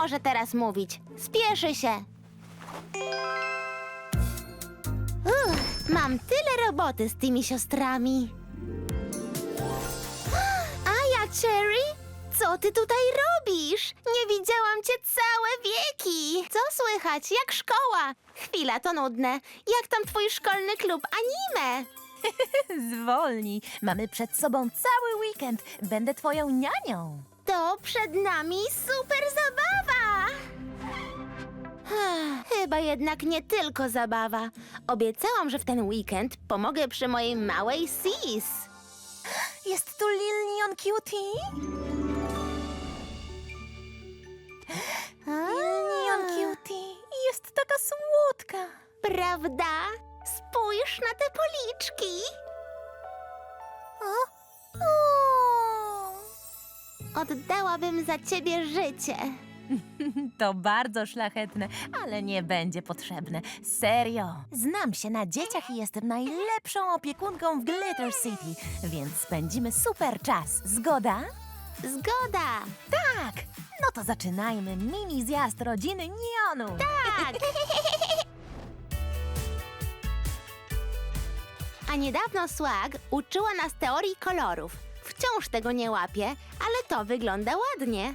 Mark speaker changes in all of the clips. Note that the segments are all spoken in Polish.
Speaker 1: może teraz mówić. Spieszy się. Uff, mam tyle roboty z tymi siostrami. A ja, Cherry? Co ty tutaj robisz? Nie widziałam cię całe wieki. Co słychać? Jak szkoła? Chwila, to nudne. Jak tam twój szkolny klub anime?
Speaker 2: Zwolnij. Mamy przed sobą cały weekend. Będę twoją nianią.
Speaker 1: To przed nami super zabawa! Ech, Chyba jednak nie tylko zabawa. Obiecałam, że w ten weekend pomogę przy mojej małej Sis.
Speaker 2: Jest tu Lil Neon Cutie? Lil Neon Cutie. Jest taka słodka.
Speaker 1: Prawda? Spójrz na te policzki.
Speaker 2: O.
Speaker 1: Oddałabym za ciebie życie.
Speaker 2: To bardzo szlachetne, ale nie będzie potrzebne. Serio. Znam się na dzieciach i jestem najlepszą opiekunką w Glitter City, więc spędzimy super czas. Zgoda?
Speaker 1: Zgoda.
Speaker 2: Tak. No to zaczynajmy mini zjazd rodziny Neonu.
Speaker 1: Tak. A niedawno Swag uczyła nas teorii kolorów. Wciąż tego nie łapie, ale to wygląda ładnie.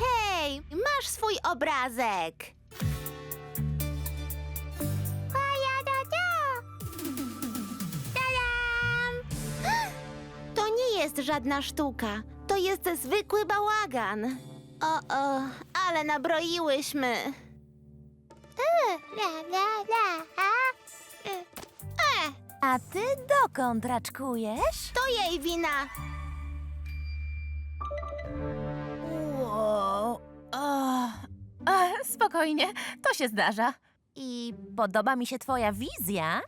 Speaker 1: Hej, masz swój obrazek. To nie jest żadna sztuka. To jest zwykły bałagan. O, o, ale nabroiłyśmy. E,
Speaker 2: A ty dokąd raczkujesz?
Speaker 1: to jej wina.
Speaker 2: Wow. O, spokojnie, to się zdarza. I podoba mi się twoja wizja,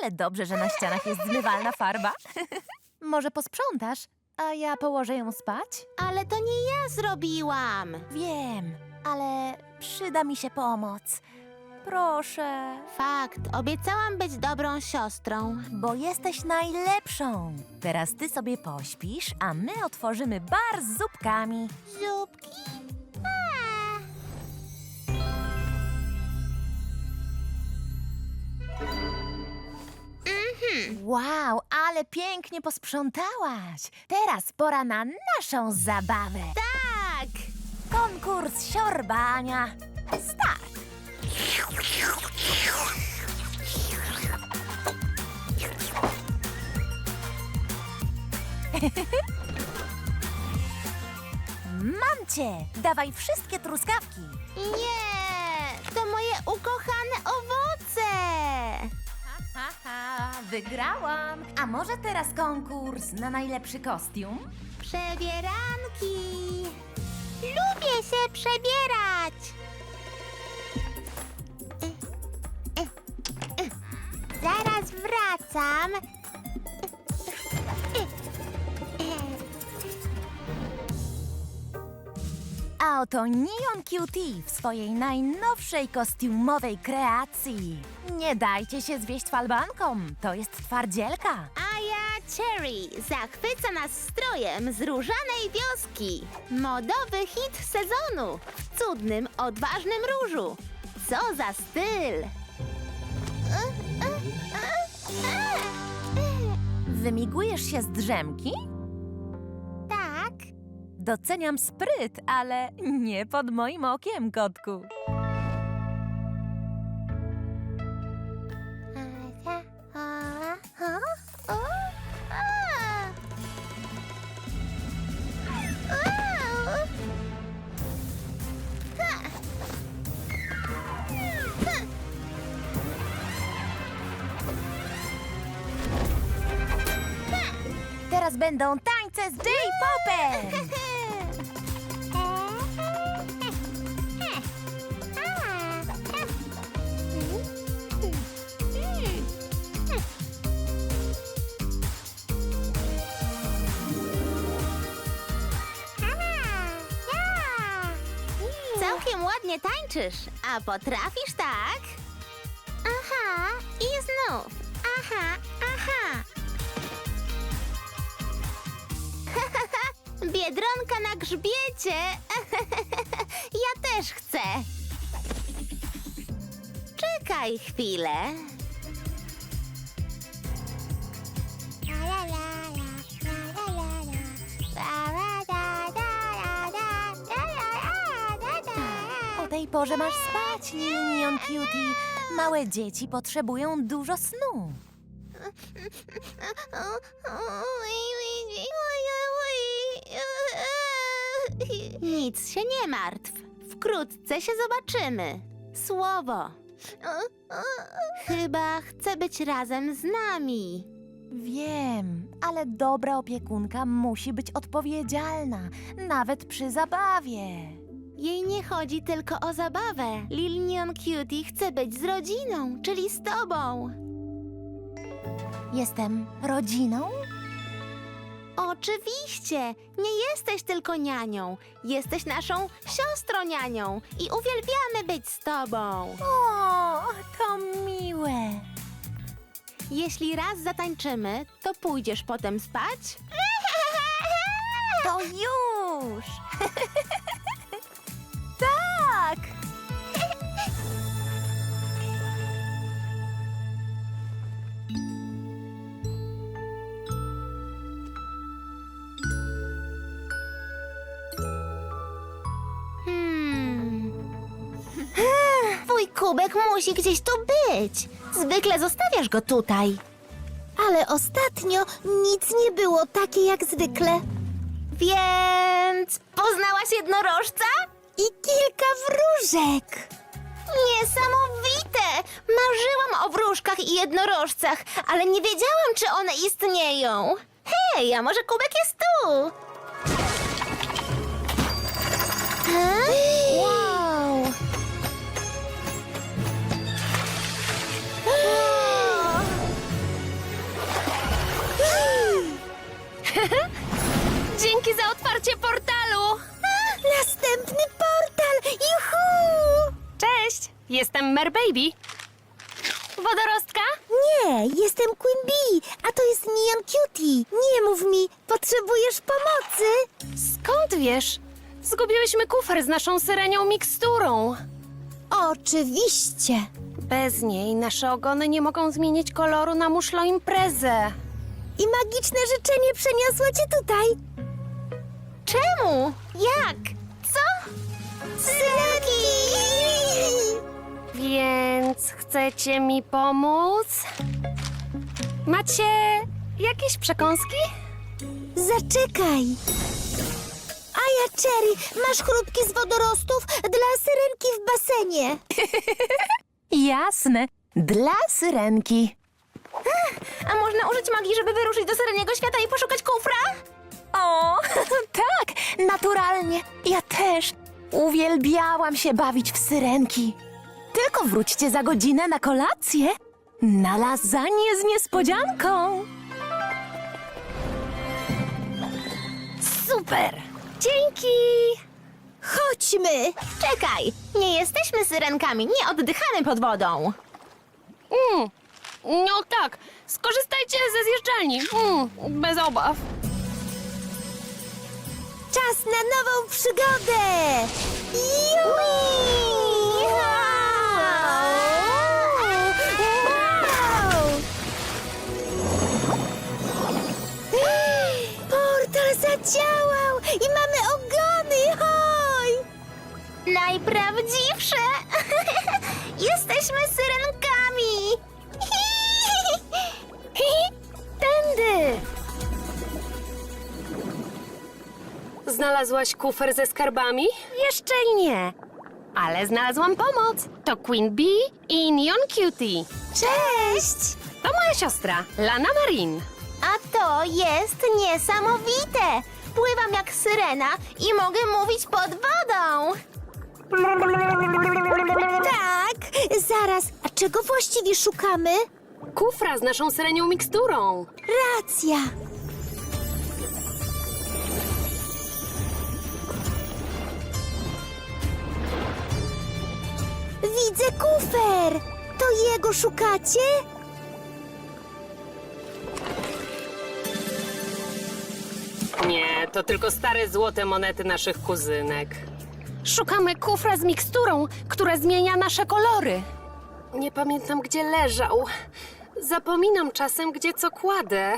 Speaker 2: ale dobrze, że na ścianach jest zmywalna farba. Może posprzątasz, a ja położę ją spać?
Speaker 1: Ale to nie ja zrobiłam.
Speaker 2: Wiem, ale przyda mi się pomoc. Proszę,
Speaker 1: Fakt, obiecałam być dobrą siostrą.
Speaker 2: bo jesteś najlepszą. Teraz ty sobie pośpisz, a my otworzymy bar z zupkami.
Speaker 1: Zupki?
Speaker 2: Wow, ale pięknie posprzątałaś. Teraz pora na naszą zabawę.
Speaker 1: Tak!
Speaker 2: Konkurs siorbania. Start! Mam cię! Dawaj wszystkie truskawki.
Speaker 1: Nie! To moje ukochane owoce!
Speaker 2: Haha, wygrałam! A może teraz konkurs na najlepszy kostium?
Speaker 1: Przebieranki! Lubię się przebierać! Wracam.
Speaker 2: A oto Neon QT w swojej najnowszej kostiumowej kreacji. Nie dajcie się zwieść falbankom, to jest twardzielka.
Speaker 1: A ja Cherry zachwyca nas strojem z różanej wioski. Modowy hit sezonu w cudnym, odważnym różu. Co za styl!
Speaker 2: Wymigujesz się z drzemki?
Speaker 1: Tak.
Speaker 2: Doceniam spryt, ale nie pod moim okiem, kotku. Będą tańce z J-Popem!
Speaker 1: Całkiem ładnie tańczysz, a potrafisz tak? Aha, i znów. Aha, aha. Biedronka na grzbiecie. ja też chcę. Czekaj chwilę.
Speaker 2: O tej porze masz spać, Neon Cutie. Małe dzieci potrzebują dużo snu.
Speaker 1: Nic się nie martw. Wkrótce się zobaczymy. Słowo. Chyba chce być razem z nami.
Speaker 2: Wiem, ale dobra opiekunka musi być odpowiedzialna, nawet przy zabawie.
Speaker 1: Jej nie chodzi tylko o zabawę. Lil Neon Cutie chce być z rodziną, czyli z tobą.
Speaker 2: Jestem rodziną?
Speaker 1: Oczywiście, nie jesteś tylko nianią. Jesteś naszą siostrą nianią i uwielbiamy być z tobą.
Speaker 2: O, to miłe.
Speaker 1: Jeśli raz zatańczymy, to pójdziesz potem spać?
Speaker 2: To już!
Speaker 1: musi gdzieś tu być. Zwykle zostawiasz go tutaj.
Speaker 3: Ale ostatnio nic nie było takie jak zwykle.
Speaker 1: Więc poznałaś jednorożca?
Speaker 3: I kilka wróżek.
Speaker 1: Niesamowite! Marzyłam o wróżkach i jednorożcach, ale nie wiedziałam, czy one istnieją. Hej, a może kubek jest tu?
Speaker 4: Dzięki za otwarcie portalu!
Speaker 3: Następny portal! Juhu!
Speaker 4: Cześć, jestem Mer Baby. Wodorostka?
Speaker 3: Nie, jestem Queen Bee, a to jest Neon Cutie. Nie mów mi, potrzebujesz pomocy?
Speaker 4: Skąd wiesz? Zgubiłyśmy kufer z naszą syrenią miksturą.
Speaker 3: Oczywiście.
Speaker 4: Bez niej nasze ogony nie mogą zmienić koloru na muszlo imprezę.
Speaker 3: I magiczne życzenie przeniosło cię tutaj.
Speaker 1: Czemu? Jak? Co?
Speaker 3: Syrenki!
Speaker 4: Więc chcecie mi pomóc? Macie jakieś przekąski?
Speaker 3: Zaczekaj. Aja Cherry, masz chrupki z wodorostów dla syrenki w basenie.
Speaker 2: Jasne, dla syrenki.
Speaker 1: A można użyć magii, żeby wyruszyć do Sereniego Świata i poszukać kufra?
Speaker 2: O, tak, naturalnie. Ja też. Uwielbiałam się bawić w syrenki. Tylko wróćcie za godzinę na kolację. Na lasagne z niespodzianką.
Speaker 4: Super! Dzięki!
Speaker 3: Chodźmy.
Speaker 1: Czekaj, nie jesteśmy syrenkami, nie oddychamy pod wodą.
Speaker 4: Mm. No tak, skorzystajcie ze zjeżdżalni. Mm, bez obaw.
Speaker 3: Czas na nową przygodę! Juhu! Wow! Portal zadziałał i mamy ogony! Hoj!
Speaker 1: Najprawdziwsze! Jesteśmy syrenkami!
Speaker 4: Znalazłaś kufer ze skarbami? Jeszcze nie. Ale znalazłam pomoc. To Queen Bee i Neon Cutie.
Speaker 3: Cześć!
Speaker 4: To moja siostra, Lana Marin.
Speaker 1: A to jest niesamowite! Pływam jak syrena i mogę mówić pod wodą!
Speaker 3: Tak, zaraz, a czego właściwie szukamy?
Speaker 4: Kufra z naszą syrenią miksturą.
Speaker 3: Racja! Widzę kufer! To jego szukacie?
Speaker 4: Nie, To tylko stare złote monety naszych kuzynek. Szukamy kufra z miksturą, która zmienia nasze kolory. Nie pamiętam, gdzie leżał. Zapominam czasem, gdzie co kładę.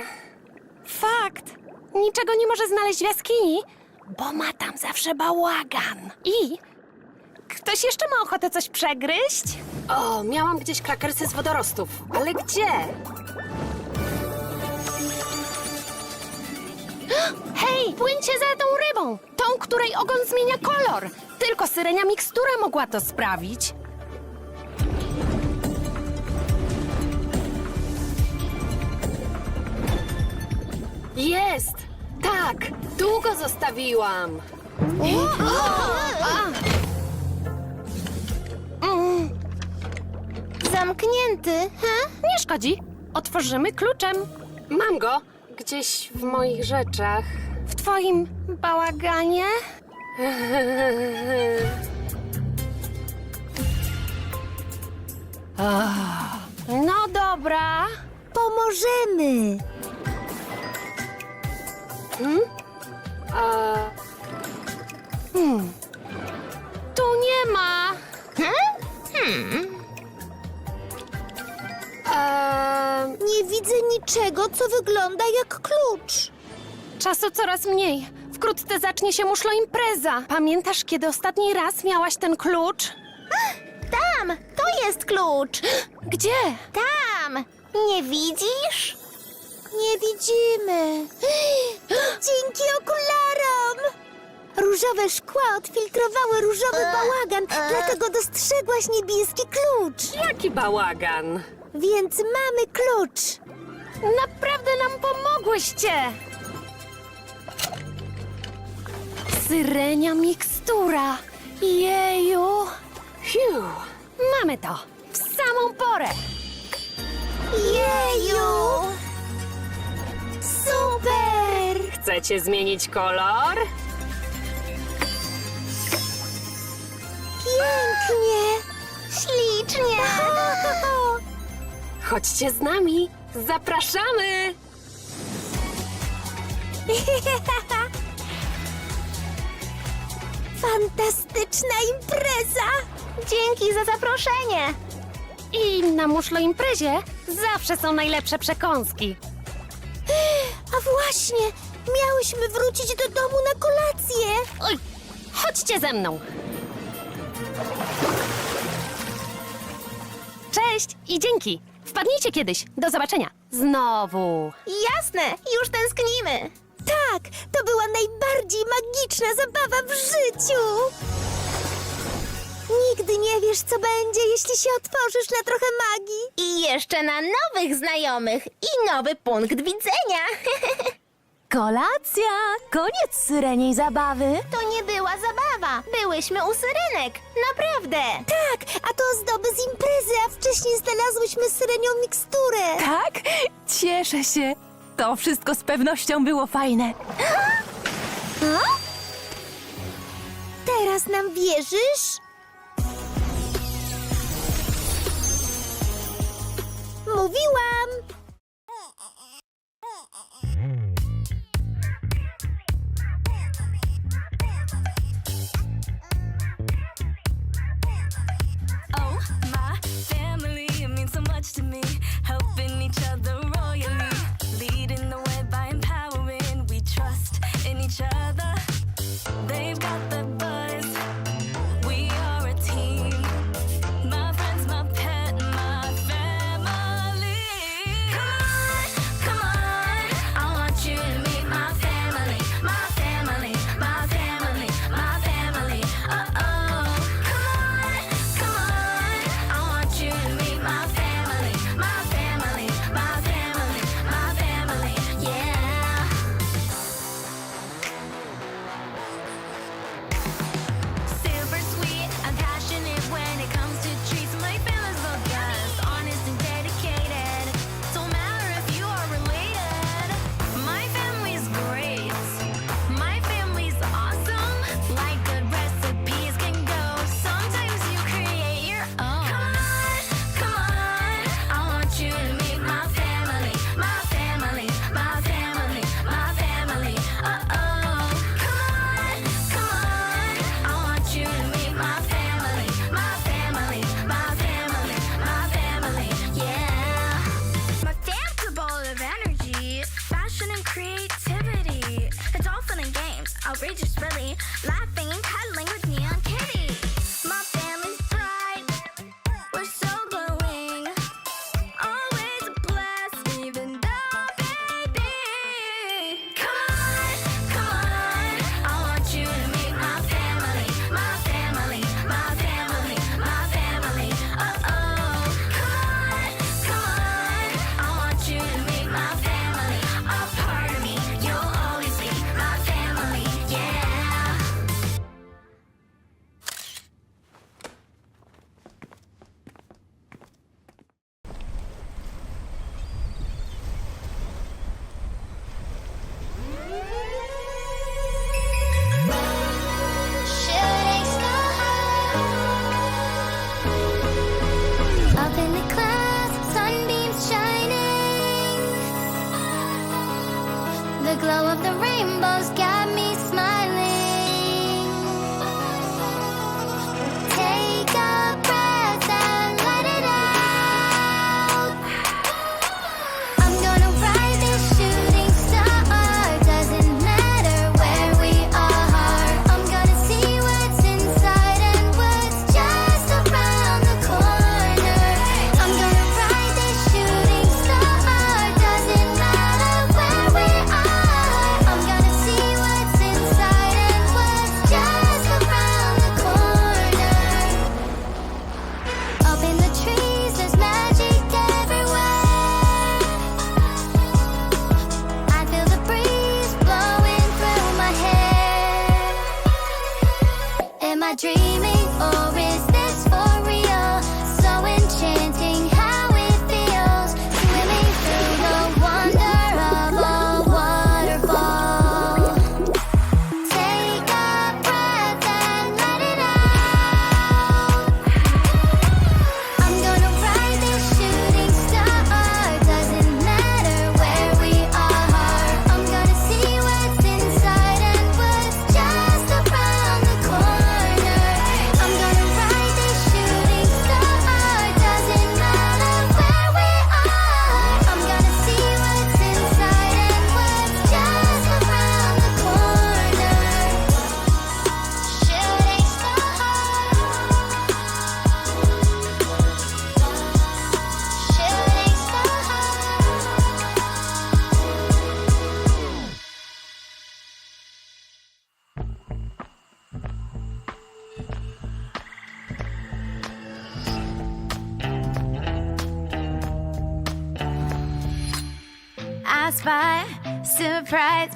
Speaker 4: Fakt. Niczego nie może znaleźć w jaskini, bo ma tam zawsze bałagan. I Ktoś jeszcze ma ochotę coś przegryźć? O, miałam gdzieś krakersy z wodorostów, ale gdzie? Hej, płyńcie za tą rybą! Tą, której ogon zmienia kolor! Tylko syrenia mikstura mogła to sprawić. Jest! Tak! Długo zostawiłam!
Speaker 1: Zamknięty, ha?
Speaker 4: Nie szkodzi. Otworzymy kluczem. Mam go gdzieś w moich rzeczach. W twoim bałaganie? No dobra.
Speaker 3: Pomożemy.
Speaker 4: A... Hmm. Tu nie ma. Hmm?
Speaker 3: Niczego, co wygląda jak klucz.
Speaker 4: Czasu coraz mniej. Wkrótce zacznie się muszlo impreza. Pamiętasz, kiedy ostatni raz miałaś ten klucz?
Speaker 1: Tam, to jest klucz.
Speaker 4: Gdzie?
Speaker 1: Tam. Nie widzisz?
Speaker 3: Nie widzimy. Dzięki okularom! Różowe szkła odfiltrowały różowy bałagan, dlatego dostrzegłaś niebieski klucz.
Speaker 4: Jaki bałagan?
Speaker 3: Więc mamy klucz.
Speaker 4: Naprawdę nam pomogłyście! Syrenia mikstura. Jeju. Hiu. Mamy to. W samą porę.
Speaker 3: Jeju! Super!
Speaker 4: Chcecie zmienić kolor?
Speaker 3: Pięknie!
Speaker 1: Ślicznie.
Speaker 4: Chodźcie z nami. Zapraszamy.
Speaker 3: Fantastyczna impreza!
Speaker 1: Dzięki za zaproszenie.
Speaker 4: I na muszlo imprezie zawsze są najlepsze przekąski.
Speaker 3: A właśnie, miałyśmy wrócić do domu na kolację.
Speaker 4: Oj, chodźcie ze mną. Cześć i dzięki. Wpadnijcie kiedyś. Do zobaczenia. Znowu.
Speaker 1: Jasne, już tęsknimy.
Speaker 3: Tak, to była najbardziej magiczna zabawa w życiu. Nigdy nie wiesz, co będzie, jeśli się otworzysz na trochę magii.
Speaker 1: I jeszcze na nowych znajomych i nowy punkt widzenia.
Speaker 2: Kolacja! Koniec syreniej zabawy.
Speaker 1: To nie była zabawa. Byłyśmy u syrenek. Naprawdę.
Speaker 3: Tak, a to ozdoby z imprezy, a wcześniej znalazłyśmy syrenią miksturę.
Speaker 2: Tak? Cieszę się. To wszystko z pewnością było fajne.
Speaker 3: Teraz nam wierzysz? Mówiłam!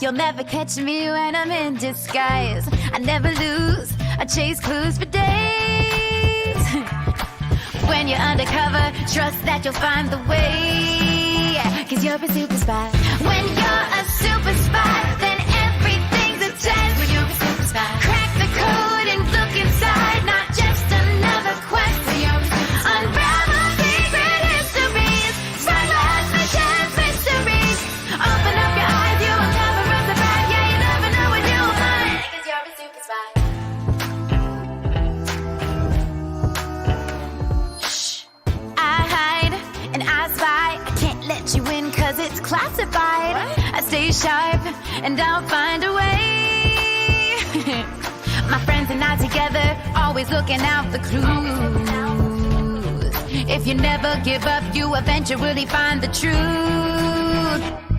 Speaker 5: You'll
Speaker 6: never catch me when I'm in disguise. I never lose, I chase clues for days. when you're undercover, trust that you'll find the way. Cause you're a super spy. When you're a super spy. classified. I stay sharp and I'll find a way. My friends and I together, always looking out for clues. If you never give up, you eventually find the truth.